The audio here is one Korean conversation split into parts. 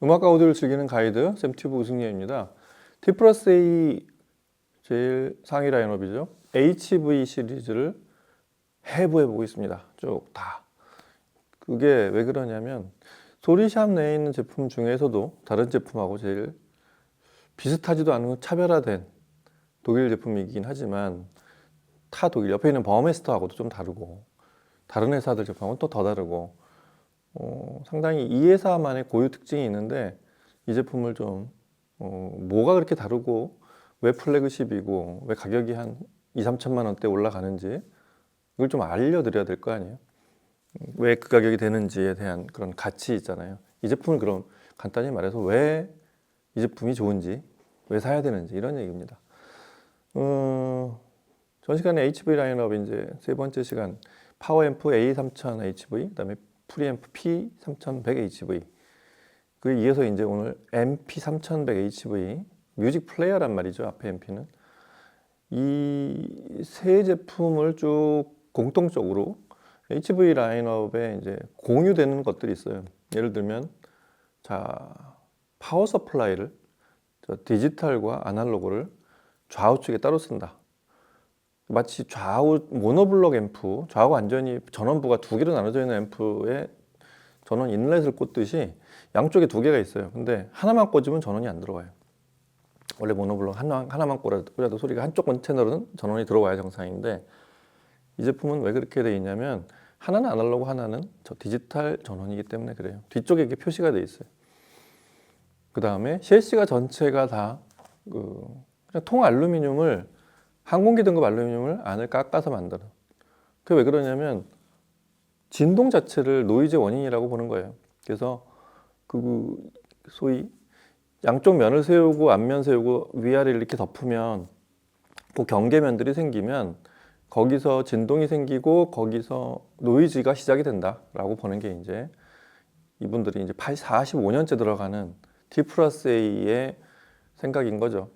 음악과 오디오를 즐기는 가이드 샘튜브 우승리입니다. T 플러스 A 제일 상위 라인업이죠. HV 시리즈를 해부해 보고 있습니다. 쭉 다. 그게 왜 그러냐면 소리샵 내에 있는 제품 중에서도 다른 제품하고 제일 비슷하지도 않은 차별화된 독일 제품이긴 하지만 타 독일 옆에 있는 버메스터하고도 좀 다르고 다른 회사들 제품하고는 또 더 다르고 어, 상당히 이 회사만의 고유 특징이 있는데 이 제품을 좀 어, 뭐가 그렇게 다르고 왜 플래그십이고 왜 가격이 한 2, 3천만 원대 올라가는지 이걸 좀 알려드려야 될 거 아니에요. 왜 그 가격이 되는지에 대한 그런 가치 있잖아요. 이 제품을 그럼 간단히 말해서 왜 이 제품이 좋은지 왜 사야 되는지 이런 얘기입니다. 어, 전 시간에 HV 라인업 이제 세 번째 시간 파워앰프 A3000 HV 그다음에 프리앰프 P3100 HV 그 이어서 이제 오늘 MP3100 HV 뮤직 플레이어란 말이죠 앞에 MP는 이 세 제품을 쭉 공통적으로 HV 라인업에 이제 공유되는 것들이 있어요. 예를 들면 자 파워 서플라이를 저 디지털과 아날로그를 좌우측에 따로 쓴다. 마치 좌우 모노블록 앰프, 좌우 완전히 전원부가 두 개로 나눠져 있는 앰프에 전원 인렛을 꽂듯이 양쪽에 두 개가 있어요. 근데 하나만 꽂으면 전원이 안 들어와요. 원래 모노블록 하나, 하나만 꽂아도, 소리가 한쪽 채널은 전원이 들어와야 정상인데 이 제품은 왜 그렇게 돼 있냐면 하나는 아날로그 하나는 저 디지털 전원이기 때문에 그래요. 뒤쪽에 이렇게 표시가 돼 있어요. 그 다음에 CLC가 전체가 다 그 그냥 통 알루미늄을 항공기 등급 알루미늄을 안을 깎아서 만들어. 그게 왜 그러냐면 진동 자체를 노이즈의 원인이라고 보는 거예요. 그래서 그 소위 양쪽 면을 세우고 앞면 세우고 위아래를 이렇게 덮으면 그 경계면들이 생기면 거기서 진동이 생기고 거기서 노이즈가 시작이 된다라고 보는 게 이제 이분들이 이제 45년째 들어가는 T 플러스 A의 생각인 거죠.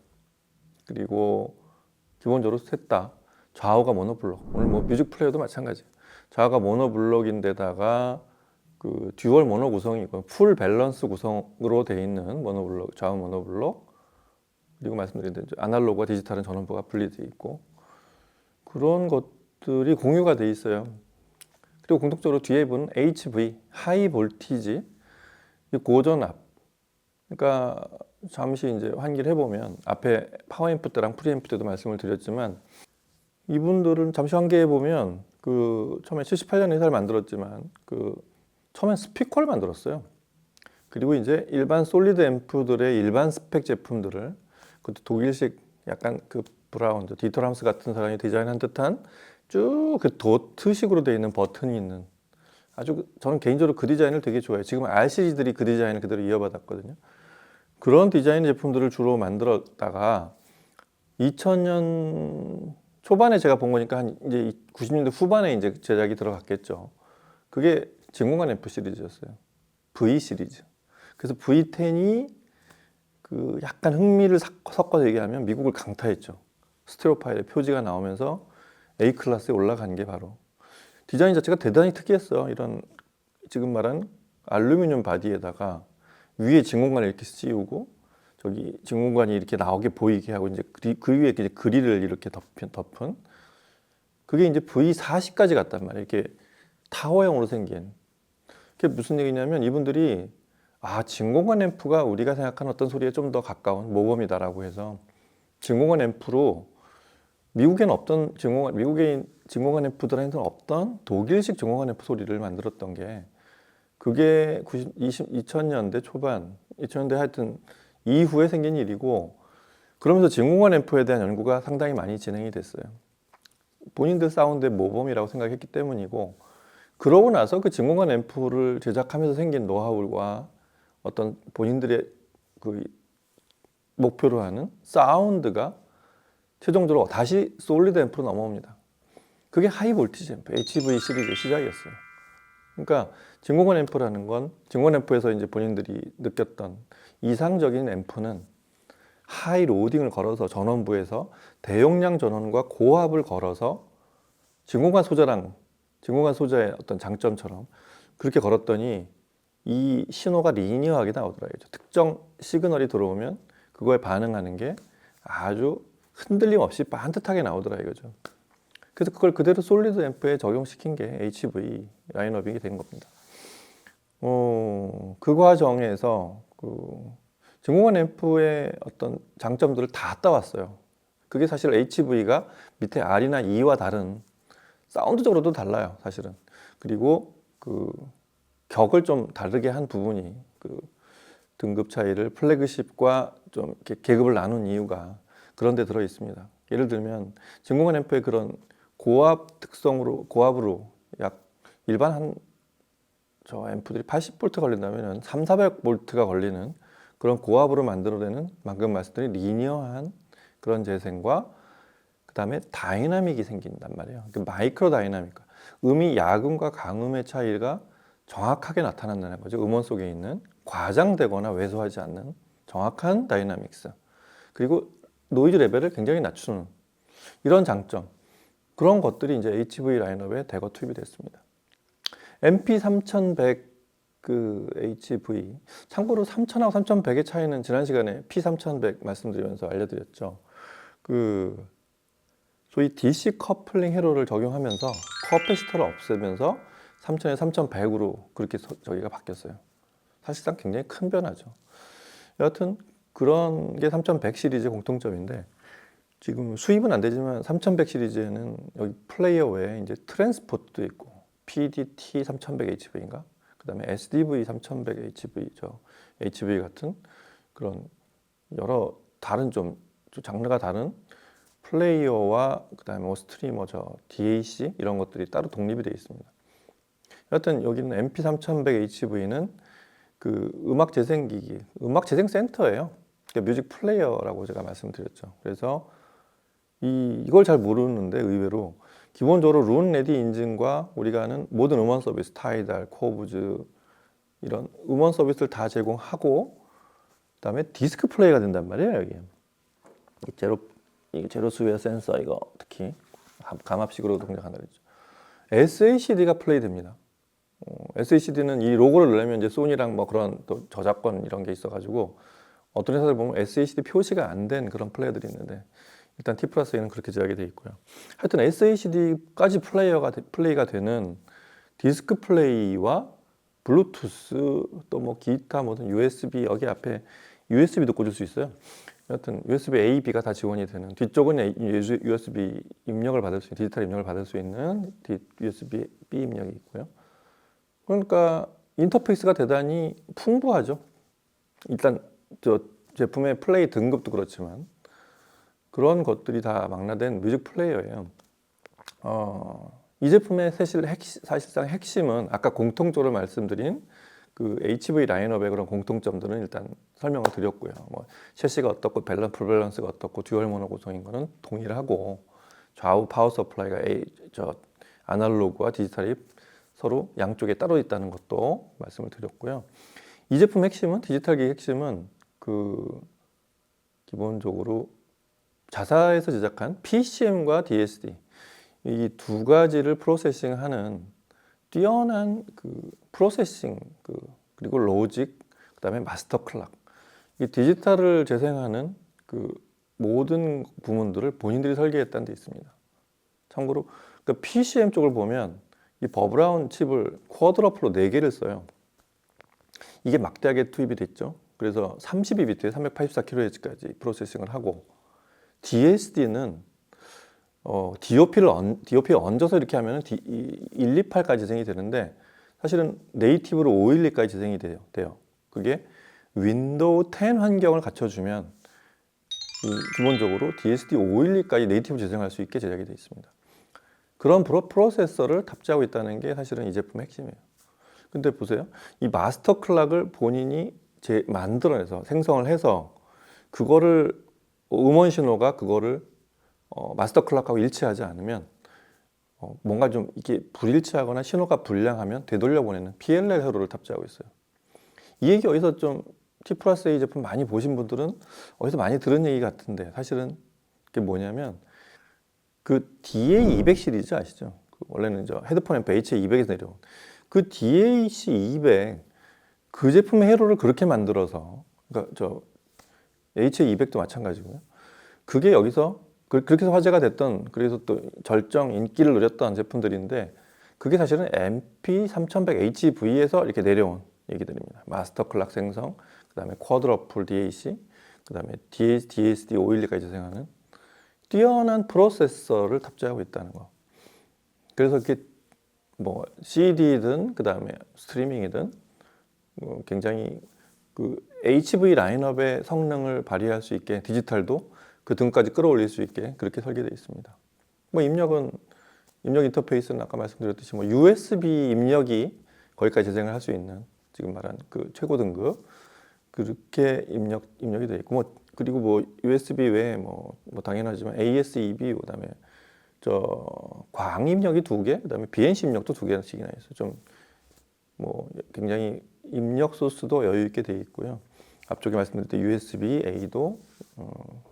그리고 기본적으로 셋 다 좌우가 모노블록. 오늘 뭐 뮤직 플레이어도 마찬가지. 좌우가 모노블록인데다가 그 듀얼 모노 구성이 있고 풀 밸런스 구성으로 돼 있는 모노블록, 좌우 모노블록. 그리고 말씀드린 대로 아날로그와 디지털은 전원부가 분리돼 있고 그런 것들이 공유가 돼 있어요. 그리고 공통적으로 뒤에 본 HV 하이 볼티지 고전 압. 그러니까 잠시 이제 환기를 해보면 앞에 파워 앰프 때랑 프리 앰프 때도 말씀을 드렸지만 이분들은 잠시 환기해 보면 그 처음에 78년에 회사를 만들었지만 그 처음엔 스피커를 만들었어요. 그리고 이제 일반 솔리드 앰프들의 일반 스펙 제품들을 그것도 독일식 약간 그 브라운, 디토람스 같은 사람이 디자인한 듯한 쭉 그 도트식으로 되어 있는 버튼이 있는 아주 그- 저는 개인적으로 그 디자인을 되게 좋아해요. 지금 R 시리즈들이 그 디자인을 그대로 이어받았거든요. 그런 디자인 제품들을 주로 만들었다가 2000년 초반에 제가 본 거니까 한 이제 90년대 후반에 이제 제작이 들어갔겠죠. 그게 진공관 앰프 시리즈였어요. V 시리즈. 그래서 V10이 그 약간 흥미를 섞- 섞어서 얘기하면 미국을 강타했죠. 스테레오 파일의 표지가 나오면서 A 클래스에 올라간 게 바로 디자인 자체가 대단히 특이했어요. 이런 지금 말한 알루미늄 바디에다가 위에 진공관을 이렇게 씌우고 저기 진공관이 이렇게 나오게 보이게 하고 이제 그 위에 이제 그릴을 이렇게 덮은, 덮은 그게 이제 V40까지 갔단 말이에요. 이렇게 타워형으로 생긴. 그게 무슨 얘기냐면 이분들이 아 진공관 앰프가 우리가 생각하는 어떤 소리에 좀 더 가까운 모범이다라고 해서 진공관 앰프로 미국에는 없던 진공관 미국의 진공관 앰프들한테는 없던 독일식 진공관 앰프 소리를 만들었던 게 그게 90, 20, 2000년대 초반, 2000년대 하여튼 이후에 생긴 일이고 그러면서 진공관 앰프에 대한 연구가 상당히 많이 진행이 됐어요. 본인들 사운드의 모범이라고 생각했기 때문이고 그러고 나서 그 진공관 앰프를 제작하면서 생긴 노하우와 어떤 본인들의 그 목표로 하는 사운드가 최종적으로 다시 솔리드 앰프로 넘어옵니다. 그게 하이 볼티지 앰프, HV 시리즈의 시작이었어요. 그러니까 진공관 앰프라는 건 진공관 앰프에서 이제 본인들이 느꼈던 이상적인 앰프는 하이 로딩을 걸어서 전원부에서 대용량 전원과 고압을 걸어서 진공관 소자랑 진공관 소자의 어떤 장점처럼 그렇게 걸었더니 이 신호가 리니어하게 나오더라고요. 특정 시그널이 들어오면 그거에 반응하는 게 아주 흔들림 없이 반듯하게 나오더라 이거죠. 그래서 그걸 그대로 솔리드 앰프에 적용시킨 게 HV 라인업이 된 겁니다. 어, 그 과정에서 그 증공관 앰프의 어떤 장점들을 다 따왔어요. 그게 사실 HV가 밑에 R이나 E와 다른 사운드적으로도 달라요, 사실은. 그리고 그 격을 좀 다르게 한 부분이 그 등급 차이를 플래그십과 좀 계급을 나눈 이유가 그런 데 들어 있습니다. 예를 들면 진공관 앰프의 그런 고압 특성으로 고압으로 약 일반 한 저 앰프들이 80V 걸린다면은 3, 400V가 걸리는 그런 고압으로 만들어내는 방금 말씀드린 리니어한 그런 재생과 그 다음에 다이나믹이 생긴단 말이에요. 그 마이크로 다이나믹. 음이 야금과 강음의 차이가 정확하게 나타난다는 거죠. 음원 속에 있는 과장되거나 왜소하지 않는 정확한 다이나믹스. 그리고 노이즈 레벨을 굉장히 낮추는 이런 장점. 그런 것들이 이제 HV 라인업에 대거 투입이 됐습니다. MP 3100그 참고로 3000하고 3100의 차이는 지난 시간에 P 3100 말씀드리면서 알려드렸죠. 그 소위 DC 커플링 회로를 적용하면서 커패시터를 없애면서 3000에 3100으로 그렇게 서- 저기가 바뀌었어요. 사실상 굉장히 큰 변화죠. 여하튼 그런 게 3100 시리즈 공통점인데 지금 수입은 안 되지만 3100 시리즈에는 여기 플레이어 외에 이제 트랜스포트도 있고 PDT 3100 HV인가? 그 다음에 SDV 3100 HV 같은 그런 여러 다른 좀, 좀 장르가 다른 플레이어와 그 다음에 뭐 스트리머 저 DAC 이런 것들이 따로 독립이 되어 있습니다. 여하튼 여기는 MP 3100 HV는 그 음악 재생기기, 음악 재생 센터예요. 그러니까 뮤직 플레이어라고 제가 말씀드렸죠. 그래서 이 이걸 잘 모르는데 의외로 기본적으로 룬 레디 인증과 우리가 아는 모든 음원 서비스 타이달, 코브즈 이런 음원 서비스를 다 제공하고 그다음에 디스크 플레이가 된단 말이에요 여기 이 제로 이 제로 스웨어 센서 이거 특히 감- 감압식으로 동작한다 그랬죠. SACD가 플레이됩니다. 어, SACD는 이 로고를 넣으면 이제 소니랑 뭐 그런 또 저작권 이런 게 있어가지고 어떤 회사들 보면 SACD 표시가 안 된 그런 플레이어들이 있는데 일단 T 플러스에는 그렇게 제약이 돼 있고요. 하여튼 SACD까지 플레이어가 되- 플레이가 되는 디스크 플레이와 블루투스 또 뭐 기타 뭐든 USB 여기 앞에 USB도 꽂을 수 있어요. 여하튼 USB A, B가 다 지원이 되는 뒤쪽은 A- USB 입력을 받을 수 있는 디지털 입력을 받을 수 있는 디- USB B 입력이 있고요. 그러니까 인터페이스가 대단히 풍부하죠. 일단 저 제품의 플레이 등급도 그렇지만 그런 것들이 다 망라된 뮤직 플레이어예요. 어, 이 제품의 핵, 사실상 핵심은 아까 공통적으로 말씀드린 그 HV 라인업의 그런 공통점들은 일단 설명을 드렸고요. 뭐 셰시가 어떻고 밸런 풀밸런스가 어떻고 듀얼 모노 구성인 거는 동일하고 좌우 파워 서플라이가 A, 저 아날로그와 디지털이 서로 양쪽에 따로 있다는 것도 말씀을 드렸고요. 이 제품 핵심은 디지털 기 핵심은 그 기본적으로 자사에서 제작한 PCM과 DSD 이 두 가지를 프로세싱하는 뛰어난 그 프로세싱 그 그리고 로직 그다음에 마스터 클락 이 디지털을 재생하는 그 모든 부분들을 본인들이 설계했다는 데 있습니다. 참고로 그 PCM 쪽을 보면 이 버브라운 칩을 쿼드러플로 4개를 써요. 이게 막대하게 투입이 됐죠. 그래서 32비트에 384kHz까지 프로세싱을 하고 DSD는 어, DOP를 얹, DOP에 얹어서 이렇게 하면 128까지 재생이 되는데 사실은 네이티브로 512까지 재생이 돼요. 돼요. 그게 윈도우 10 환경을 갖춰주면 이 기본적으로 DSD 512까지 네이티브 재생할 수 있게 제작이 되어 있습니다. 그런 프로, 프로세서를 탑재하고 있다는 게 사실은 이 제품의 핵심이에요. 근데 보세요. 이 마스터 클락을 본인이 제 만들어내서 생성을 해서 그거를 음원 신호가 그거를 어, 마스터 클락하고 일치하지 않으면 어, 뭔가 좀 이게 불일치하거나 신호가 불량하면 되돌려 보내는 PLL 회로를 탑재하고 있어요. 이 얘기 어디서 좀 T 플러스 A 제품 많이 보신 분들은 어디서 많이 들은 얘기 같은데 사실은 그게 뭐냐면 그 DA200 시리즈 아시죠? 그 원래는 저 헤드폰 앰프 HA200에서 내려온 그 DAC200 그 제품의 회로를 그렇게 만들어서 그러니까 저 H200도 마찬가지고요. 그게 여기서 그- 그렇게 해서 화제가 됐던 그래서 또 절정 인기를 누렸던 제품들인데 그게 사실은 MP3100HV에서 이렇게 내려온 얘기들입니다. 마스터 클락 생성, 그 다음에 쿼드러플 DAC, 그 다음에 DS, DSD 512까지 재생하는 뛰어난 프로세서를 탑재하고 있다는 거. 그래서 이렇게 뭐 CD든 그 다음에 스트리밍이든 뭐 굉장히 그 HV 라인업의 성능을 발휘할 수 있게 디지털도 그 등까지 끌어올릴 수 있게 그렇게 설계되어 있습니다. 뭐 입력은 입력 인터페이스는 아까 말씀드렸듯이 뭐 USB 입력이 거기까지 재생을 할 수 있는 지금 말한 그 최고 등급 그렇게 입력 입력이 되어 있고 뭐 그리고 뭐 USB 외에 뭐, 뭐 당연하지만 ASEB 그다음에 저 광 입력이 두 개, 그다음에 BNC 입력도 두 개씩이나 있어요. 좀뭐 굉장히 입력 소스도 여유 있게 되어 있고요. 앞쪽에 말씀드렸던 USB A도 어,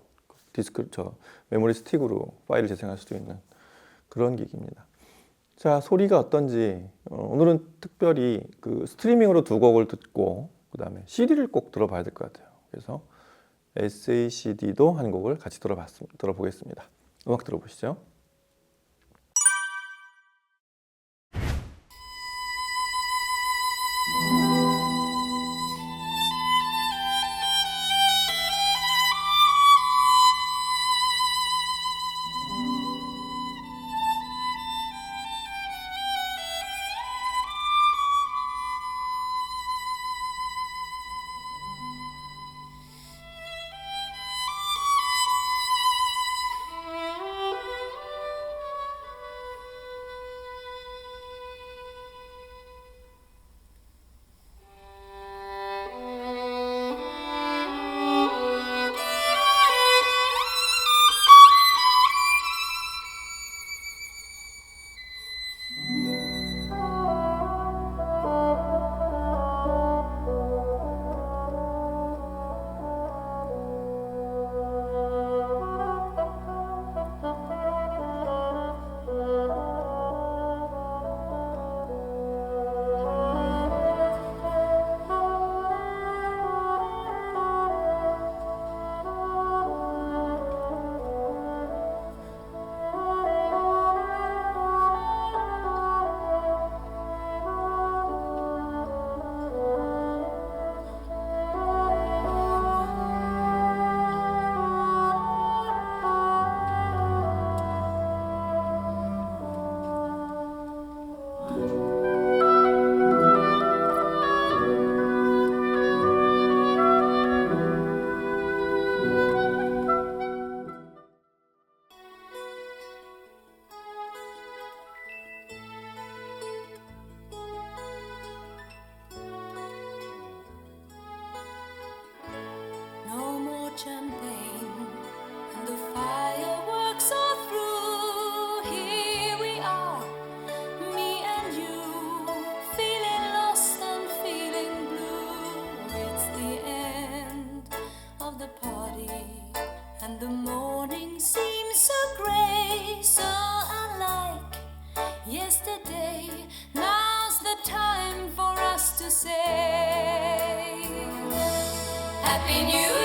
디스크 저 메모리 스틱으로 파일을 재생할 수도 있는 그런 기기입니다. 자 소리가 어떤지 어, 오늘은 특별히 그 스트리밍으로 두 곡을 듣고 그 다음에 CD를 꼭 들어봐야 될 것 같아요. 그래서 SACD도 한 곡을 같이 들어봤 들어보겠습니다. 음악 들어보시죠. Happy New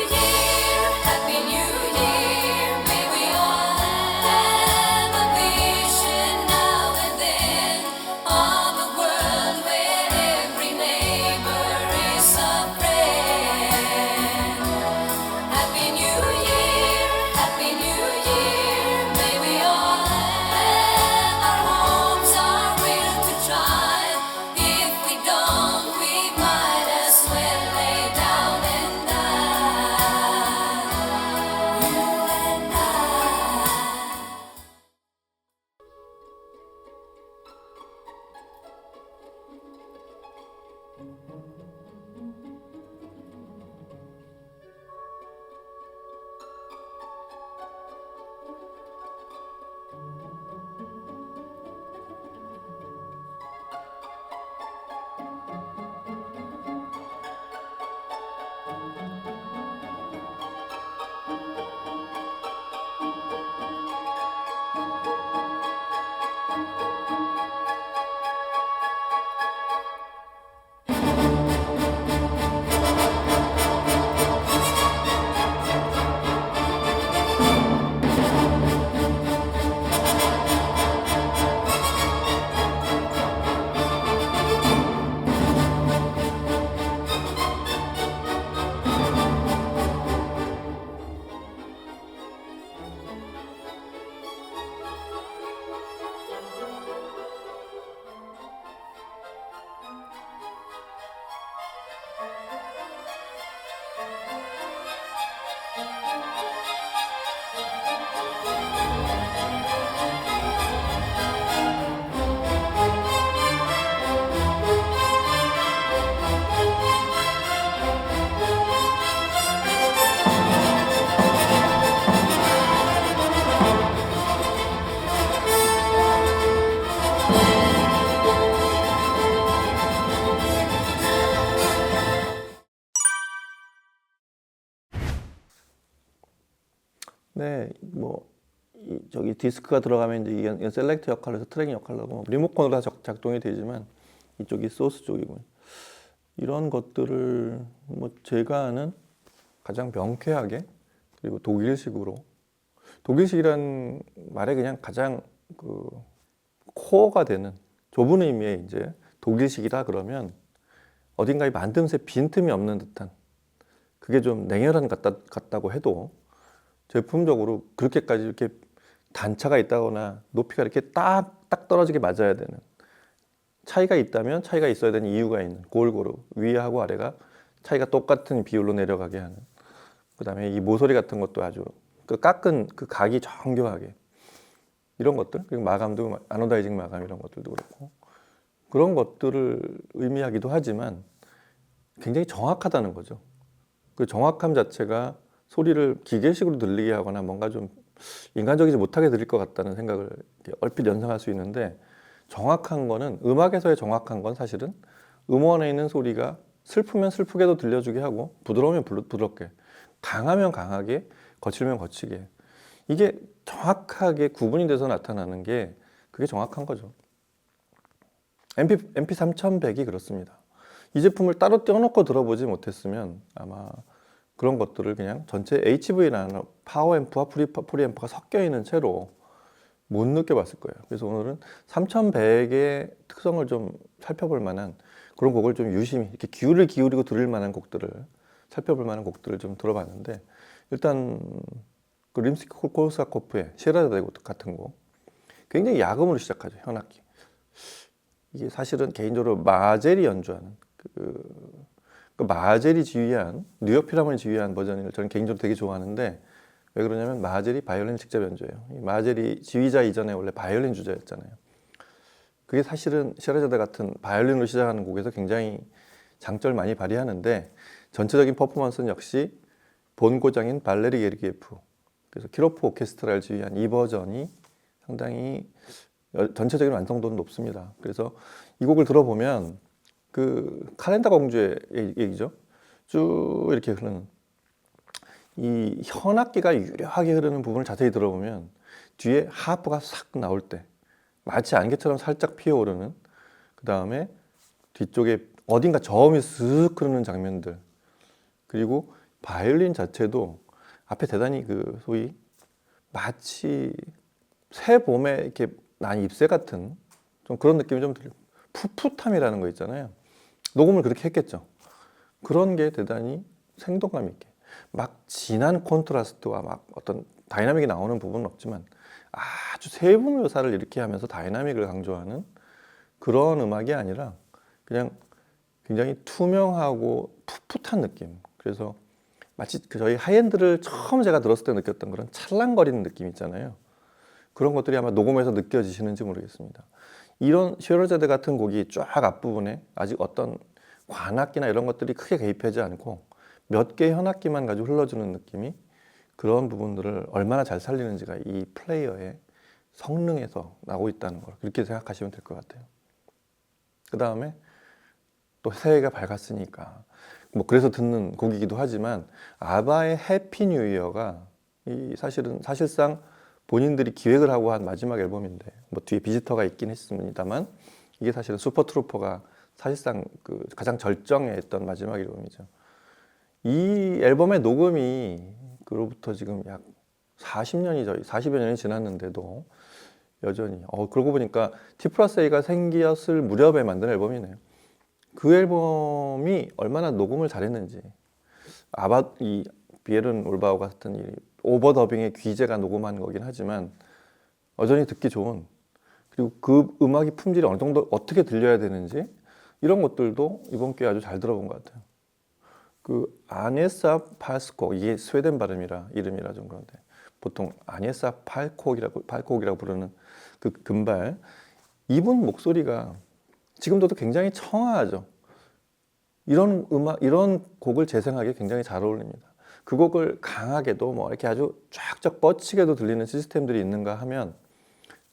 저기 디스크가 들어가면 이제 이게 셀렉트 역할을 해서 트랙 역할을 하고 리모컨으로 다 작- 작동이 되지만 이쪽이 소스 쪽이고 이런 것들을 뭐 제가 아는 가장 명쾌하게 그리고 독일식으로 독일식이란 말에 그냥 가장 그 코어가 되는 좁은 의미의 이제 독일식이다 그러면 어딘가에 만듦새 빈틈이 없는 듯한 그게 좀 냉혈한 같다, 같다고 해도 제품적으로 그렇게까지 이렇게 단차가 있다거나 높이가 이렇게 딱, 딱 떨어지게 맞아야 되는 차이가 있다면 차이가 있어야 되는 이유가 있는 골고루 위하고 아래가 차이가 똑같은 비율로 내려가게 하는 그 다음에 이 모서리 같은 것도 아주 그 깎은 그 각이 정교하게 이런 것들 그리고 마감도 아노다이징 마감 이런 것들도 그렇고 그런 것들을 의미하기도 하지만 굉장히 정확하다는 거죠. 그 정확함 자체가 소리를 기계식으로 들리게 하거나 뭔가 좀 인간적이지 못하게 들릴 것 같다는 생각을 얼핏 연상할 수 있는데 정확한 거는 음악에서의 정확한 건 사실은 음원에 있는 소리가 슬프면 슬프게도 들려주게 하고 부드러우면 부드- 부드럽게 강하면 강하게 거칠면 거치게 이게 정확하게 구분이 돼서 나타나는 게 그게 정확한 거죠. MP, MP 3100이 그렇습니다. 이 제품을 따로 떼어놓고 들어보지 못했으면 아마 그런 것들을 그냥 전체 HV라는 파워앰프와 프리, 프리앰프가 섞여 있는 채로 못 느껴봤을 거예요. 그래서 오늘은 3100의 특성을 좀 살펴볼 만한 그런 곡을 좀 유심히 이렇게 기울을 기울이고 들을 만한 곡들을 살펴볼 만한 곡들을 좀 들어봤는데 일단 그 림스키 콜사코프의 시라다 같은 곡 굉장히 야금으로 시작하죠 현악기 이게 사실은 개인적으로 마젤이 연주하는 그, 그 마젤이 지휘한 뉴욕 필하모니 지휘한 버전을 저는 개인적으로 되게 좋아하는데 왜 그러냐면 마젤이 바이올린 직접 연주해요. 이 마젤이 지휘자 이전에 원래 바이올린 주자였잖아요. 그게 사실은 시라자드 같은 바이올린으로 시작하는 곡에서 굉장히 장점을 많이 발휘하는데 전체적인 퍼포먼스는 역시 본고장인 발레리 게르기예프 그래서 키로프 오케스트라를 지휘한 이 버전이 상당히 여- 전체적인 완성도는 높습니다. 그래서 이 곡을 들어보면 그 카렌다 공주의 얘기- 얘기죠. 쭉 이렇게 흐르는 이 현악기가 유려하게 흐르는 부분을 자세히 들어보면 뒤에 하프가 싹 나올 때 마치 안개처럼 살짝 피어오르는 그 다음에 뒤쪽에 어딘가 저음이 쓱 흐르는 장면들 그리고 바이올린 자체도 앞에 대단히 그 소위 마치 새 봄에 이렇게 난 잎새 같은 좀 그런 느낌이 좀 들려요. 풋풋함이라는 거 있잖아요. 녹음을 그렇게 했겠죠. 그런 게 대단히 생동감 있게 막 진한 콘트라스트와 막 어떤 다이나믹이 나오는 부분은 없지만 아주 세분 묘사를 이렇게 하면서 다이나믹을 강조하는 그런 음악이 아니라 그냥 굉장히 투명하고 풋풋한 느낌. 그래서 마치 그 저희 하이엔드를 처음 제가 들었을 때 느꼈던 그런 찰랑거리는 느낌 있잖아요. 그런 것들이 아마 녹음에서 느껴지시는지 모르겠습니다. 이런 쉐러제드 같은 곡이 쫙 앞부분에 아직 어떤 관악기나 이런 것들이 크게 개입하지 않고 몇 개의 현악기만 가지고 흘러주는 느낌이 그런 부분들을 얼마나 잘 살리는지가 이 플레이어의 성능에서 나고 있다는 걸 그렇게 생각하시면 될 것 같아요. 그 다음에 또 새해가 밝았으니까 뭐 그래서 듣는 곡이기도 하지만 아바의 해피 뉴 이어가 이 사실은 사실상 본인들이 기획을 하고 한 마지막 앨범인데 뭐 뒤에 비지터가 있긴 했습니다만 이게 사실은 슈퍼 트루퍼가 사실상 그 가장 절정에 있던 마지막 앨범이죠. 이 앨범의 녹음이 그로부터 지금 약 40년이 40여 년이 지났는데도 여전히 어 그러고 보니까 T 플러스 A가 생겼을 무렵에 만든 앨범이네요. 그 앨범이 얼마나 녹음을 잘했는지 아바 이 비에른 올바우 같은 이 오버더빙의 귀재가 녹음한 거긴 하지만 여전히 듣기 좋은 그리고 그 음악의 품질이 어느 정도 어떻게 들려야 되는지 이런 것들도 이번 기회에 아주 잘 들어본 것 같아요. 그 아네사 팔스코 이게 스웨덴 발음이라 이름이라 좀 그런데 보통 아네사 팔콕이라고 팔콕이라고 부르는 그 금발 이분 목소리가 지금도 굉장히 청아하죠. 이런 음악 이런 곡을 재생하기에 굉장히 잘 어울립니다. 그 곡을 강하게도 뭐 이렇게 아주 쫙쫙 뻗치게도 들리는 시스템들이 있는가 하면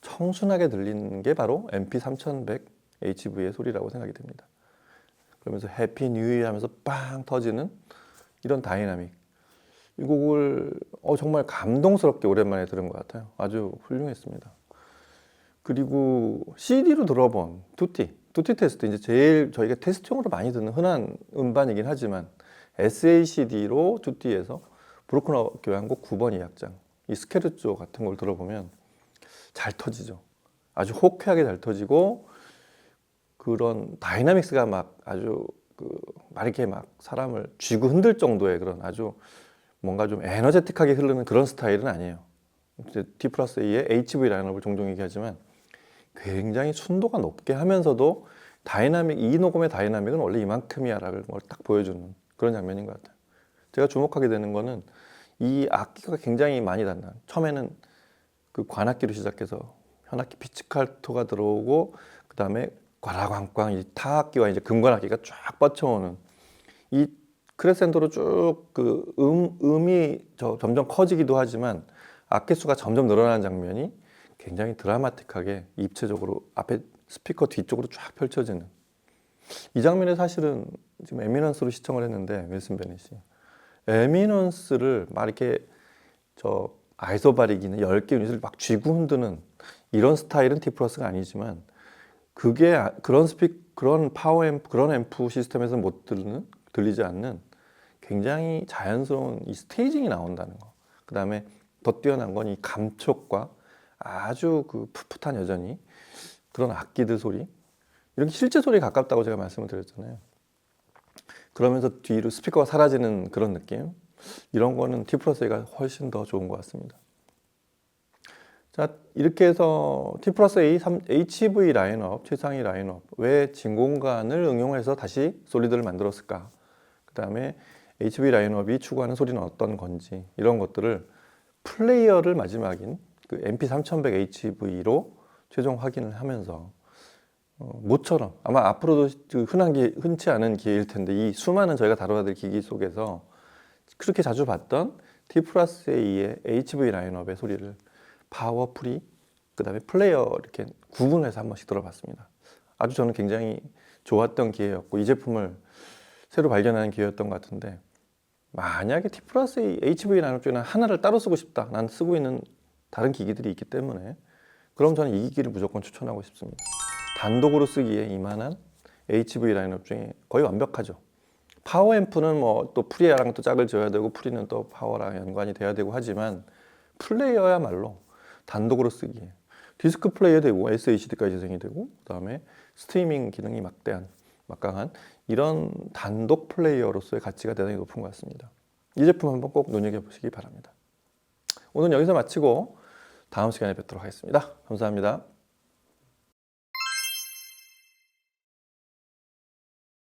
청순하게 들리는 게 바로 MP 3100 HV의 소리라고 생각이 됩니다. 그러면서 해피 뉴 이어 하면서 빵 터지는 이런 다이나믹. 이 곡을 어, 정말 감동스럽게 오랜만에 들은 것 같아요. 아주 훌륭했습니다. 그리고 CD로 들어본 두티, 두티 테스트 이제 제일 저희가 테스트용으로 많이 듣는 흔한 음반이긴 하지만 SACD로 두티에서 브로큰 교향곡 2번 2악장 이 스케르조 같은 걸 들어보면 잘 터지죠. 아주 호쾌하게 잘 터지고 그런 다이나믹스가 막 아주 그 막 이렇게 막 사람을 쥐고 흔들 정도의 그런 아주 뭔가 좀 에너제틱하게 흐르는 그런 스타일은 아니에요. D 플러스 A의 HV 라인업을 종종 얘기하지만 굉장히 순도가 높게 하면서도 다이나믹 이 녹음의 다이나믹은 원래 이만큼이야라는 걸 딱 보여주는 그런 장면인 것 같아요. 제가 주목하게 되는 거는 이 악기가 굉장히 많이 단단. 처음에는 그 관악기로 시작해서 현악기 피치칼토가 들어오고 그 다음에 과라광광 이 타악기와 이제 금관악기가 쫙 뻗쳐오는 이 크레센도로 쭉 그 음, 음이 저, 점점 커지기도 하지만 악기 수가 점점 늘어나는 장면이 굉장히 드라마틱하게 입체적으로 앞에 스피커 뒤쪽으로 쫙 펼쳐지는 이 장면에 사실은 지금 에미넌스로 시청을 했는데 윌슨 베넷이 에미넌스를 막 이렇게 저 아이소바릭이나 10개 유닛을 막 쥐고 흔드는 이런 스타일은 T+가 아니지만 그게 아- 그런 스피 그런 파워 앰프 그런 앰프 시스템에서 못 들리는 들리지 않는 굉장히 자연스러운 이 스테이징이 나온다는 거. 그다음에 더 뛰어난 건 이 감촉과 아주 그 풋풋한 여전히 그런 악기들 소리 이렇게 실제 소리에 가깝다고 제가 말씀을 드렸잖아요. 그러면서 뒤로 스피커가 사라지는 그런 느낌 이런 거는 T 플러스 A가 훨씬 더 좋은 것 같습니다. 자 이렇게 해서 T 플러스 A 3 HV 라인업 최상위 라인업 왜 진공관을 응용해서 다시 솔리드를 만들었을까? 그 다음에 HV 라인업이 추구하는 소리는 어떤 건지 이런 것들을 플레이어를 마지막인 그 MP 3100 HV로 최종 확인을 하면서 어, 모처럼 아마 앞으로도 그 흔한 기 흔치 않은 기회일 텐데 이 수많은 저희가 다뤄야 될 기기 속에서 그렇게 자주 봤던 T 플러스 A의 HV 라인업의 소리를 파워 프리 그다음에 플레이어 이렇게 구분해서 한 번씩 들어봤습니다. 아주 저는 굉장히 좋았던 기회였고 이 제품을 새로 발견하는 기회였던 것 같은데 만약에 T 플러스 HV 라인업 중에 하나를 따로 쓰고 싶다. 난 쓰고 있는 다른 기기들이 있기 때문에 그럼 저는 이 기기를 무조건 추천하고 싶습니다. 단독으로 쓰기에 이만한 HV 라인업 중에 거의 완벽하죠. 파워 앰프는 뭐 또 프리아랑 또 짝을 지어야 되고 프리는 또 파워랑 연관이 돼야 되고 하지만 플레이어야말로 단독으로 쓰기에 디스크 플레이어 되고 SHD까지 재생이 되고 그다음에 스트리밍 기능이 막대한 막강한 이런 단독 플레이어로서의 가치가 대단히 높은 것 같습니다. 이 제품 한번 꼭 눈여겨 보시기 바랍니다. 오늘 여기서 마치고 다음 시간에 뵙도록 하겠습니다. 감사합니다.